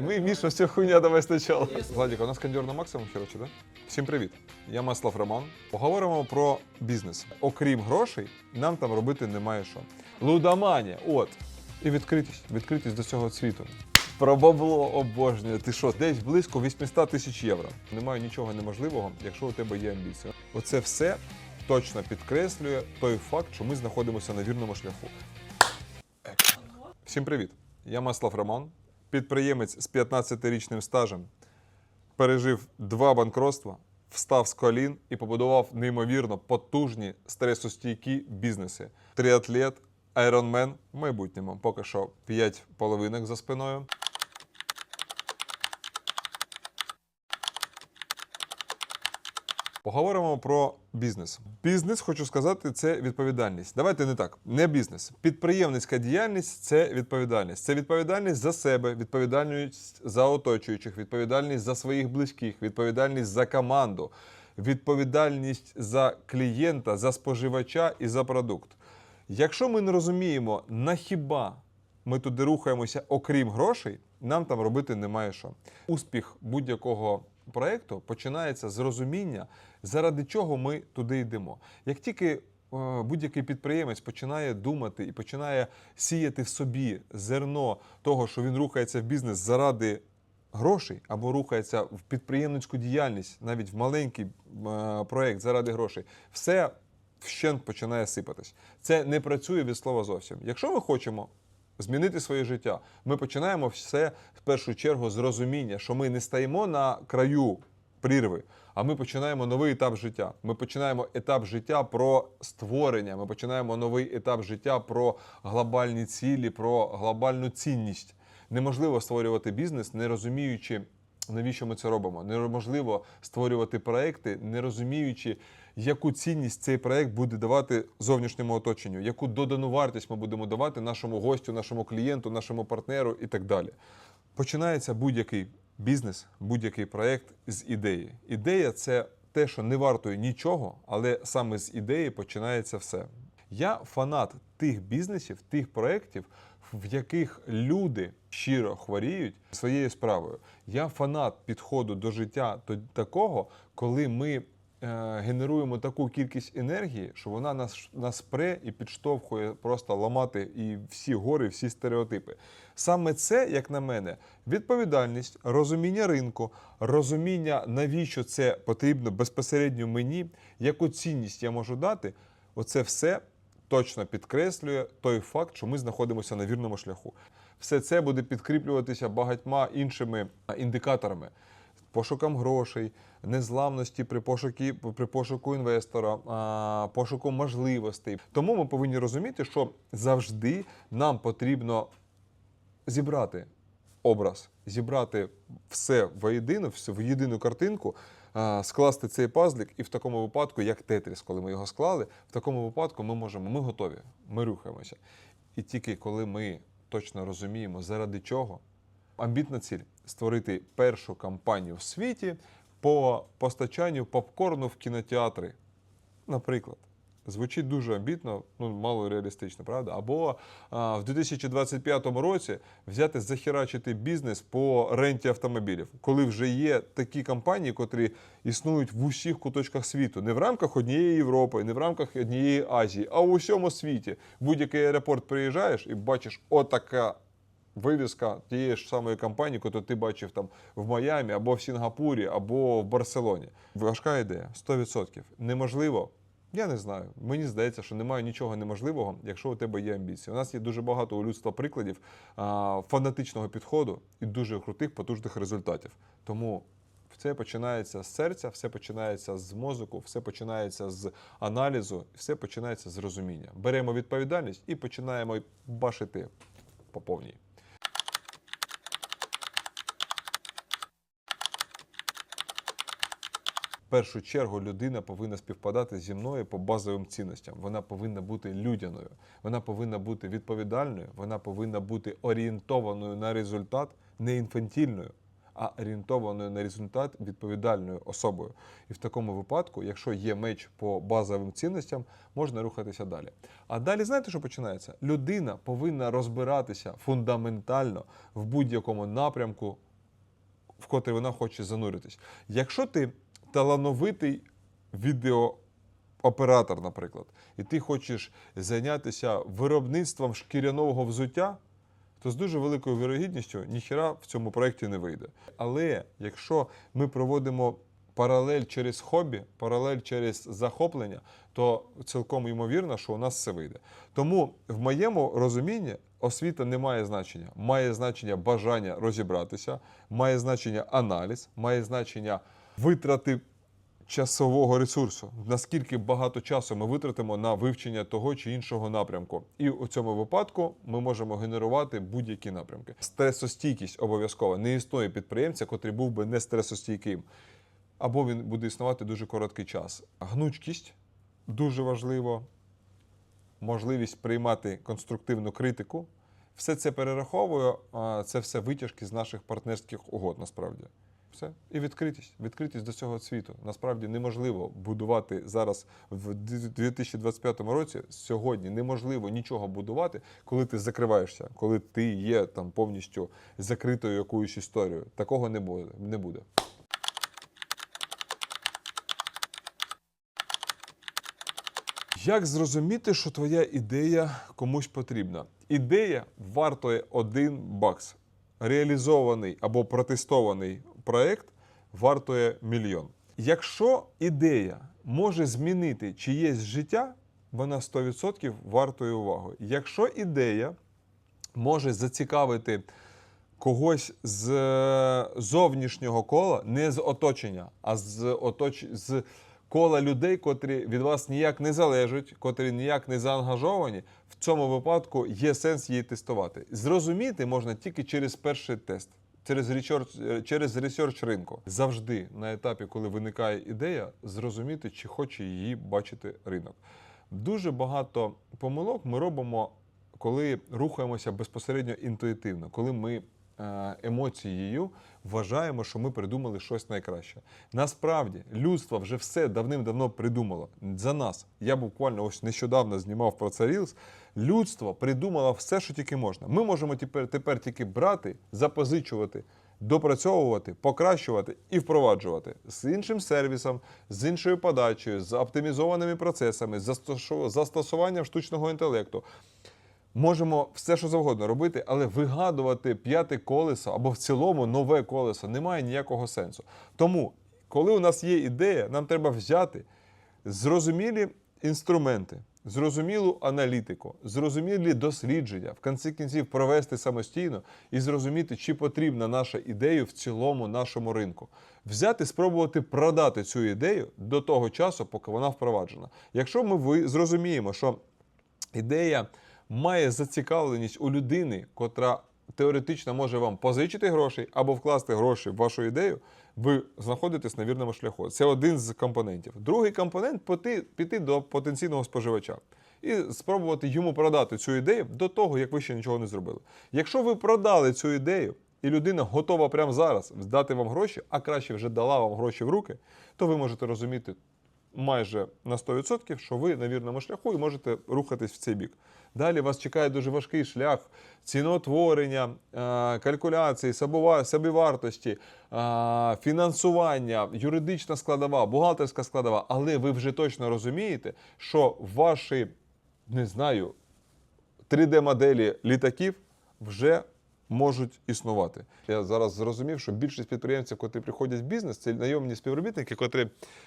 Ми, Міша, вся хуйня давай спочатку. Владик, у нас кондер на максимум, коротше, да? Всім привіт. Я Маслав Роман. Поговоримо про бізнес. Окрім грошей, нам там робити немає що. Лудоманія, от. І відкритість, відкритість до цього світу. Про бабло обожнюю. Ти що, десь близько 800 тисяч євро. Немає нічого неможливого, якщо у тебе є амбіція. Оце все точно підкреслює той факт, що ми знаходимося на вірному шляху. Всім привіт! Я Маслав Роман, підприємець з 15-річним стажем. Пережив два банкротства, встав з колін і побудував неймовірно потужні стресостійкі бізнеси. Тріатлет, айронмен в майбутньому. Поки що 5 половинок за спиною. Поговоримо про бізнес. Бізнес, хочу сказати, це відповідальність. Давайте не так. Не бізнес. Підприємницька діяльність це відповідальність. Це відповідальність за себе, відповідальність за оточуючих, відповідальність за своїх близьких, відповідальність за команду, відповідальність за клієнта, за споживача і за продукт. Якщо ми не розуміємо, на хіба ми туди рухаємося, окрім грошей, нам там робити немає що. Успіх будь-якого проєкту починається з розуміння, заради чого ми туди йдемо. Як тільки е, будь-який підприємець починає думати і починає сіяти в собі зерно того, що він рухається в бізнес заради грошей або рухається в підприємницьку діяльність, навіть в маленький е, проєкт заради грошей, все вщент починає сипатись. Це не працює від слова зовсім. Якщо ми хочемо змінити своє життя, ми починаємо все в першу чергу з розуміння, що ми не стаємо на краю прірви, а ми починаємо новий етап життя. Ми починаємо етап життя про створення. Ми починаємо новий етап життя про глобальні цілі, про глобальну цінність. Неможливо створювати бізнес, не розуміючи, навіщо ми це робимо. Неможливо створювати проекти, не розуміючи, яку цінність цей проект буде давати зовнішньому оточенню, яку додану вартість ми будемо давати нашому гостю, нашому клієнту, нашому партнеру і так далі. Починається будь-який бізнес, будь-який проект з ідеї. Ідея це те, що не вартує нічого, але саме з ідеї починається все. Я фанат тих бізнесів, тих проєктів, в яких люди щиро хворіють своєю справою. Я фанат підходу до життя такого, коли ми генеруємо таку кількість енергії, що вона нас, нас пре і підштовхує просто ламати і всі гори, всі стереотипи. Саме це, як на мене, відповідальність, розуміння ринку, розуміння, навіщо це потрібно безпосередньо мені, яку цінність я можу дати. Оце все точно підкреслює той факт, що ми знаходимося на вірному шляху. Все це буде підкріплюватися багатьма іншими індикаторами. Пошуком грошей, незламності при пошуку, при пошуку інвестора, пошуку можливостей. Тому ми повинні розуміти, що завжди нам потрібно зібрати образ, зібрати все воєдино, все в єдину картинку, скласти цей пазлик, і в такому випадку, як Тетріс, коли ми його склали, в такому випадку ми можемо, ми готові, ми рухаємося. І тільки коли ми точно розуміємо, заради чого, амбітна ціль створити першу кампанію в світі по постачанню попкорну в кінотеатри. Наприклад. Звучить дуже амбітно, ну мало реалістично, правда? Або а, в 2025 році взяти захерачити бізнес по ренті автомобілів, коли вже є такі компанії, котрі існують в усіх куточках світу, не в рамках однієї Європи, не в рамках однієї Азії, а у усьому світі. Будь-який аеропорт приїжджаєш і бачиш отака вивіска тієї ж самої компанії, яку ти бачив там в Майамі, або в Сінгапурі, або в Барселоні. Важка ідея 100%. Неможливо. Я не знаю. Мені здається, що немає нічого неможливого, якщо у тебе є амбіції. У нас є дуже багато у людства прикладів а, фанатичного підходу і дуже крутих, потужних результатів. Тому все починається з серця, все починається з мозку, все починається з аналізу, все починається з розуміння. Беремо відповідальність і починаємо башити по повній. Першу чергу людина повинна співпадати зі мною по базовим цінностям. Вона повинна бути людяною, вона повинна бути відповідальною, вона повинна бути орієнтованою на результат, не інфантільною, а орієнтованою на результат відповідальною особою. І в такому випадку, якщо є меч по базовим цінностям, можна рухатися далі. А далі знаєте, що починається? Людина повинна розбиратися фундаментально в будь-якому напрямку в котрий вона хоче зануритись. Якщо ти талановитий відеооператор, наприклад, і ти хочеш зайнятися виробництвом шкіряного взуття, то з дуже великою вірогідністю ніхіра в цьому проєкті не вийде. Але якщо ми проводимо паралель через хобі, паралель через захоплення, то цілком ймовірно, що у нас все вийде. Тому в моєму розумінні освіта не має значення. Має значення бажання розібратися, має значення аналіз, має значення витрати часового ресурсу. Наскільки багато часу ми витратимо на вивчення того чи іншого напрямку. І у цьому випадку ми можемо генерувати будь-які напрямки. Стресостійкість обов'язково не існує підприємця, котрий був би не стресостійким. Або він буде існувати дуже короткий час. Гнучкість дуже важливо, можливість приймати конструктивну критику. Все це перераховую, це все витяжки з наших партнерських угод, насправді. Все. І відкритість. Відкритість до цього світу. Насправді неможливо будувати зараз в 2025 році. Сьогодні неможливо нічого будувати, коли ти закриваєшся, коли ти є там повністю закритою якоюсь історією. Такого не буде. Не буде. Як зрозуміти, що твоя ідея комусь потрібна? Ідея вартує 1 бакс. Реалізований або протестований проект вартує мільйон. Якщо ідея може змінити чиєсь життя, вона 100% вартує уваги. Якщо ідея може зацікавити когось з е, зовнішнього кола, не з оточення, а з оточ... з кола людей, котрі від вас ніяк не залежать, котрі ніяк не заангажовані, в цьому випадку є сенс її тестувати. Зрозуміти можна тільки через перший тест. Через ресерч, через ресерч ринку завжди на етапі, коли виникає ідея, зрозуміти, чи хоче її бачити ринок. Дуже багато помилок ми робимо, коли рухаємося безпосередньо інтуїтивно, коли ми е, емоцією вважаємо, що ми придумали щось найкраще. Насправді, людство вже все давним-давно придумало за нас. Я буквально ось нещодавно знімав про це Reels. Людство придумало все, що тільки можна. Ми можемо тепер, тепер тільки брати, запозичувати. Допрацьовувати, покращувати і впроваджувати з іншим сервісом, з іншою подачею, з оптимізованими процесами, з застосу- застосуванням штучного інтелекту. Можемо все, що завгодно робити, але вигадувати п'яте колесо або в цілому нове колесо немає ніякого сенсу. Тому, коли у нас є ідея, нам треба взяти зрозумілі інструменти, зрозумілу аналітику, зрозумілі дослідження, в кінці кінців провести самостійно і зрозуміти, чи потрібна наша ідея в цілому нашому ринку. Взяти, спробувати продати цю ідею до того часу, поки вона впроваджена. Якщо ми зрозуміємо, що ідея має зацікавленість у людини, котра теоретично може вам позичити гроші або вкласти гроші в вашу ідею, ви знаходитесь на вірному шляху. Це один з компонентів. Другий компонент піти, до потенційного споживача. І спробувати йому продати цю ідею до того, як ви ще нічого не зробили. Якщо ви продали цю ідею, і людина готова прямо зараз здати вам гроші, а краще вже дала вам гроші в руки, то ви можете розуміти майже на 100%, що ви на вірному шляху і можете рухатись в цей бік. Далі вас чекає дуже важкий шлях ціноутворення, е, калькуляції, собівартості, е, фінансування, юридична складова, бухгалтерська складова. Але ви вже точно розумієте, що ваші, не знаю, 3D-моделі літаків вже можуть існувати. Я зараз зрозумів, що більшість підприємців, котрі приходять в бізнес, це найомні співробітники, котрі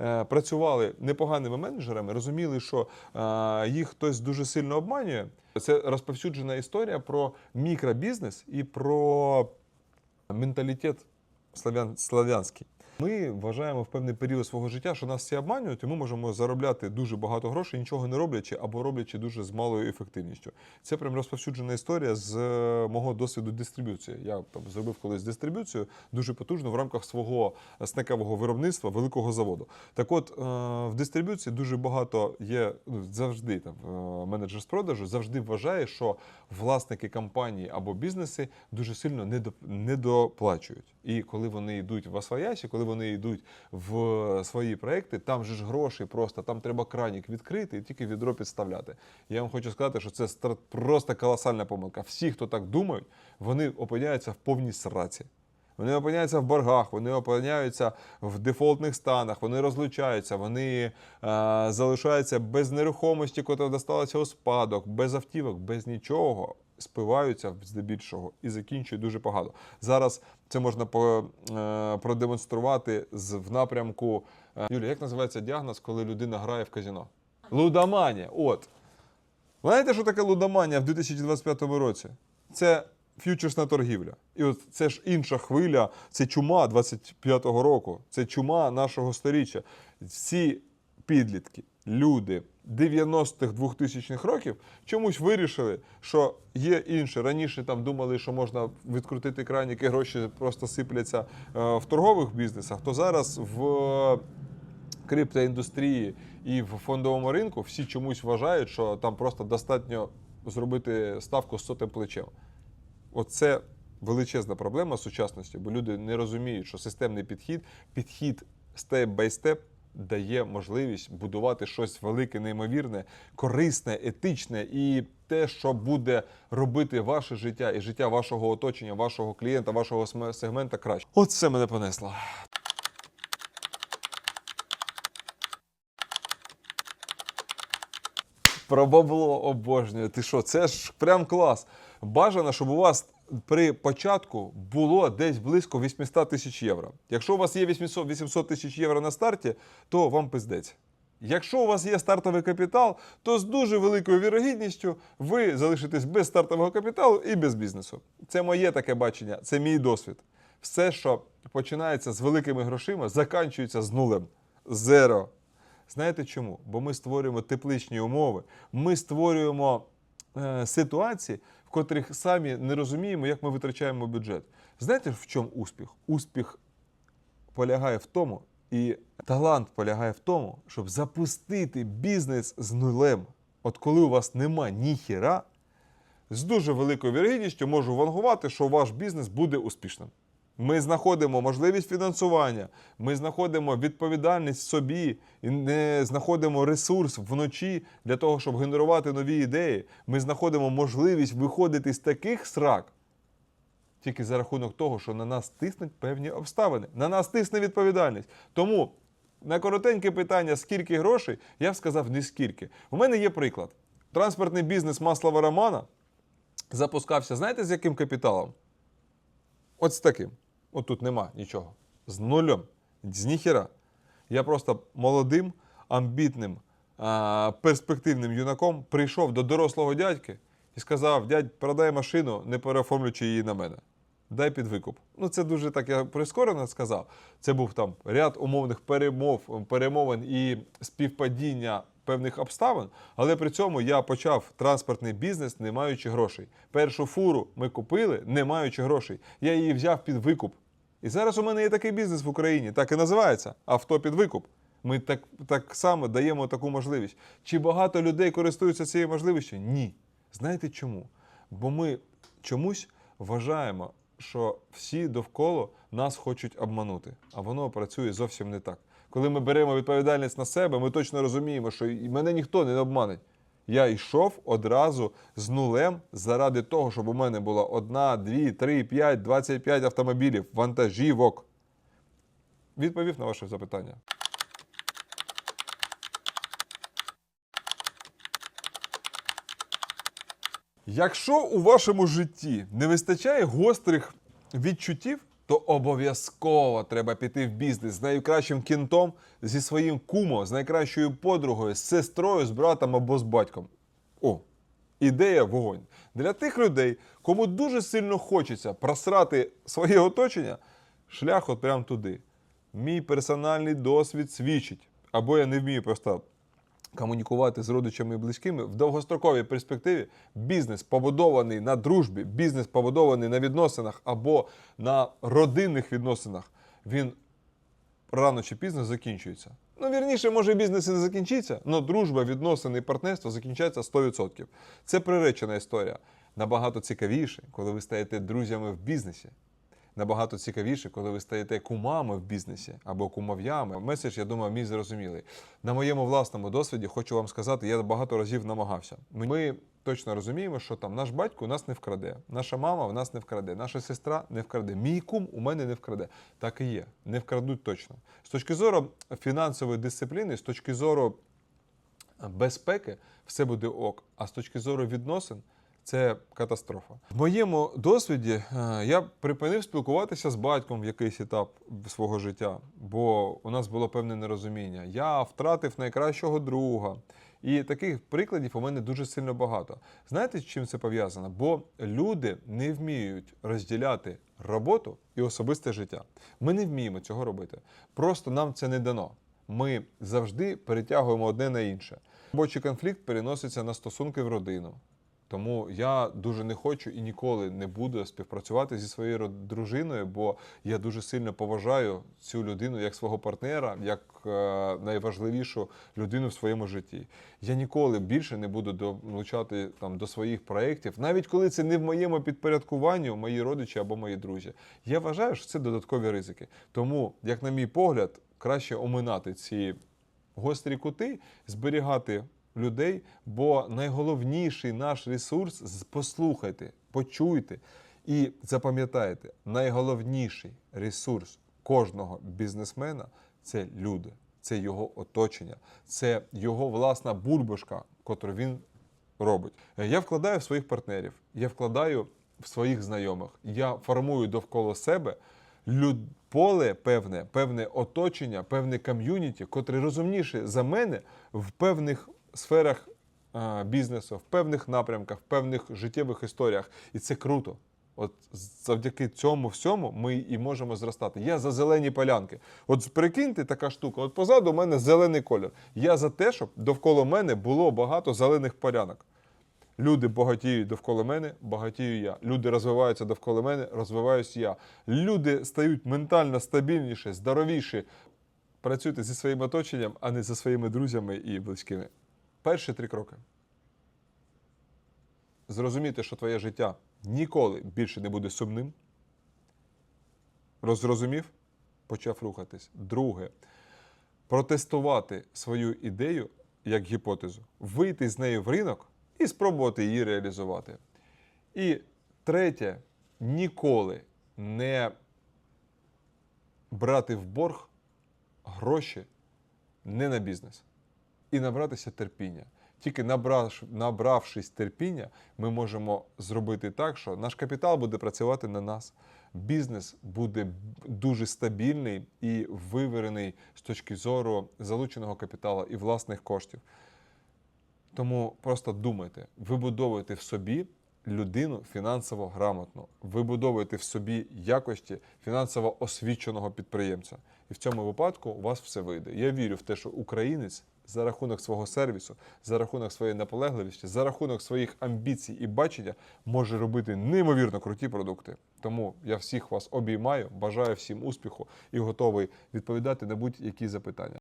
е, працювали непоганими менеджерами, розуміли, що е, їх хтось дуже сильно обманює. Це розповсюджена історія про мікробізнес і про менталітет славян, славянський. Ми вважаємо в певний період свого життя, що нас всі обманюють, і ми можемо заробляти дуже багато грошей, нічого не роблячи або роблячи дуже з малою ефективністю. Це прям розповсюджена історія з е, мого досвіду дистриб'юції. Я там зробив колись дистриб'юцію дуже потужно в рамках свого снекового виробництва великого заводу. Так от е, в дистриб'юції дуже багато є ну, завжди там е, менеджер з продажу завжди вважає, що власники компанії або бізнеси дуже сильно недо- недоплачують. І коли вони йдуть в Асваясі, коли вони йдуть в свої проекти, там же ж гроші просто, там треба кранік відкрити і тільки відро підставляти. Я вам хочу сказати, що це просто колосальна помилка. Всі, хто так думають, вони опиняються в повній сраці. вони опиняються в боргах, вони опиняються в дефолтних станах, вони розлучаються, вони е, залишаються без нерухомості, котра досталася у спадок, без автівок, без нічого. Спиваються здебільшого і закінчують дуже погано. Зараз це можна е, продемонструвати в напрямку. Е, Юлія, як називається діагноз, коли людина грає в казіно? Лудоманія. От. Знаєте, що таке лудоманія в 2025 році? Це ф'ючерсна торгівля. І от це ж інша хвиля, це чума 25-го року, це чума нашого сторіччя. Всі підлітки, люди 90-х 2000-х років чомусь вирішили, що є інше. Раніше там думали, що можна відкрутити кранік і гроші просто сипляться е, в торгових бізнесах, то зараз в криптоіндустрії і в фондовому ринку всі чомусь вважають, що там просто достатньо зробити ставку з сотим плечем. Оце величезна проблема сучасності, бо люди не розуміють, що системний підхід, підхід степ бай степ дає можливість будувати щось велике, неймовірне, корисне, етичне і те, що буде робити ваше життя і життя вашого оточення, вашого клієнта, вашого сегмента краще. Оце мене понесло. Про бабло обожнюю. Ти що, це ж прям клас. Бажано, щоб у вас при початку було десь близько 800 тисяч євро. Якщо у вас є 800 800 тисяч євро на старті, то вам пиздець. Якщо у вас є стартовий капітал, то з дуже великою вірогідністю ви залишитесь без стартового капіталу і без бізнесу. Це моє таке бачення, це мій досвід. Все, що починається з великими грошима, заканчується з нулем. Зеро. Знаєте чому? Бо ми створюємо тепличні умови, ми створюємо е, ситуації, в котрих самі не розуміємо, як ми витрачаємо бюджет. Знаєте, в чому успіх? Успіх полягає в тому, і талант полягає в тому, щоб запустити бізнес з нулем. От коли у вас нема ніхіра, з дуже великою вірогідністю можу вангувати, що ваш бізнес буде успішним. Ми знаходимо можливість фінансування, ми знаходимо відповідальність собі і не знаходимо ресурс вночі для того, щоб генерувати нові ідеї. Ми знаходимо можливість виходити з таких срак тільки за рахунок того, що на нас тиснуть певні обставини. На нас тисне відповідальність. Тому на коротеньке питання, скільки грошей, я б сказав не скільки. У мене є приклад. Транспортний бізнес Маслова Романа запускався, знаєте, з яким капіталом? От з таким. От тут нема нічого. З нульом. З ніхіра. Я просто молодим, амбітним, перспективним юнаком прийшов до дорослого дядьки і сказав: дядь, продай машину, не переоформлюючи її на мене. Дай під викуп. Ну, це дуже так я прискорено сказав. Це був там ряд умовних перемов, перемовин і співпадіння певних обставин, але при цьому я почав транспортний бізнес, не маючи грошей. Першу фуру ми купили, не маючи грошей. Я її взяв під викуп. І зараз у мене є такий бізнес в Україні, так і називається авто під викуп. Ми так, так само даємо таку можливість. Чи багато людей користуються цією можливістю? Ні. Знаєте чому? Бо ми чомусь вважаємо, що всі довкола нас хочуть обманути, а воно працює зовсім не так. Коли ми беремо відповідальність на себе, ми точно розуміємо, що мене ніхто не обманить. Я йшов одразу з нулем заради того, щоб у мене було одна, дві, три, п'ять, двадцять п'ять автомобілів, вантажівок. Відповів на ваше запитання. Якщо у вашому житті не вистачає гострих відчуттів, то обов'язково треба піти в бізнес з найкращим кінтом, зі своїм кумо, з найкращою подругою, з сестрою, з братом або з батьком. О, ідея вогонь. Для тих людей, кому дуже сильно хочеться просрати своє оточення, шлях от прямо туди. Мій персональний досвід свідчить. Або я не вмію просто комунікувати з родичами і близькими в довгостроковій перспективі бізнес побудований на дружбі, бізнес побудований на відносинах або на родинних відносинах, він рано чи пізно закінчується. Ну, вірніше, може, бізнес і не закінчиться, але дружба, відносини і партнерство закінчаться 100%. Це приречена історія. Набагато цікавіше, коли ви стаєте друзями в бізнесі. Набагато цікавіше, коли ви стаєте кумами в бізнесі або кумов'ями. Меседж, я думаю, мій зрозумілий. На моєму власному досвіді хочу вам сказати, я багато разів намагався. Ми точно розуміємо, що там наш батько у нас не вкраде, наша мама в нас не вкраде, наша сестра не вкраде, мій кум у мене не вкраде. Так і є, не вкрадуть точно. З точки зору фінансової дисципліни, з точки зору безпеки, все буде ок. А з точки зору відносин. Це катастрофа. В моєму досвіді е, я припинив спілкуватися з батьком в якийсь етап свого життя, бо у нас було певне нерозуміння. Я втратив найкращого друга. І таких прикладів у мене дуже сильно багато. Знаєте, з чим це пов'язано? Бо люди не вміють розділяти роботу і особисте життя. Ми не вміємо цього робити. Просто нам це не дано. Ми завжди перетягуємо одне на інше. Робочий конфлікт переноситься на стосунки в родину. Тому я дуже не хочу і ніколи не буду співпрацювати зі своєю дружиною, бо я дуже сильно поважаю цю людину як свого партнера, як е, найважливішу людину в своєму житті. Я ніколи більше не буду долучати там до своїх проєктів, навіть коли це не в моєму підпорядкуванні, мої родичі або мої друзі. Я вважаю, що це додаткові ризики. Тому, як на мій погляд, краще оминати ці гострі кути, зберігати людей, бо найголовніший наш ресурс послухайте, почуйте і запам'ятайте, найголовніший ресурс кожного бізнесмена це люди, це його оточення, це його власна бульбашка, котру він робить. Я вкладаю в своїх партнерів, я вкладаю в своїх знайомих, я формую довкола себе люд... поле певне, певне оточення, певне ком'юніті, котре розумніше за мене в певних сферах бізнесу, в певних напрямках, в певних життєвих історіях. І це круто. От завдяки цьому всьому ми і можемо зростати. Я за зелені полянки. От прикиньте така штука. От позаду у мене зелений колір. Я за те, щоб довкола мене було багато зелених полянок. Люди багатіють довкола мене, багатію я. Люди розвиваються довкола мене, розвиваюсь я. Люди стають ментально стабільніші, здоровіші. Працюйте зі своїм оточенням, а не зі своїми друзями і близькими. Перші три кроки. Зрозуміти, що твоє життя ніколи більше не буде сумним. Розрозумів, почав рухатись. Друге, протестувати свою ідею як гіпотезу, вийти з нею в ринок і спробувати її реалізувати. І третє, ніколи не брати в борг гроші не на бізнес і набратися терпіння. Тільки набравшись терпіння, ми можемо зробити так, що наш капітал буде працювати на нас. Бізнес буде дуже стабільний і виверений з точки зору залученого капіталу і власних коштів. Тому просто думайте, вибудовуйте в собі людину фінансово грамотну, вибудовуйте в собі якості фінансово освіченого підприємця. І в цьому випадку у вас все вийде. Я вірю в те, що українець за рахунок свого сервісу, за рахунок своєї наполегливості, за рахунок своїх амбіцій і бачення може робити неймовірно круті продукти. Тому я всіх вас обіймаю, бажаю всім успіху і готовий відповідати на будь-які запитання.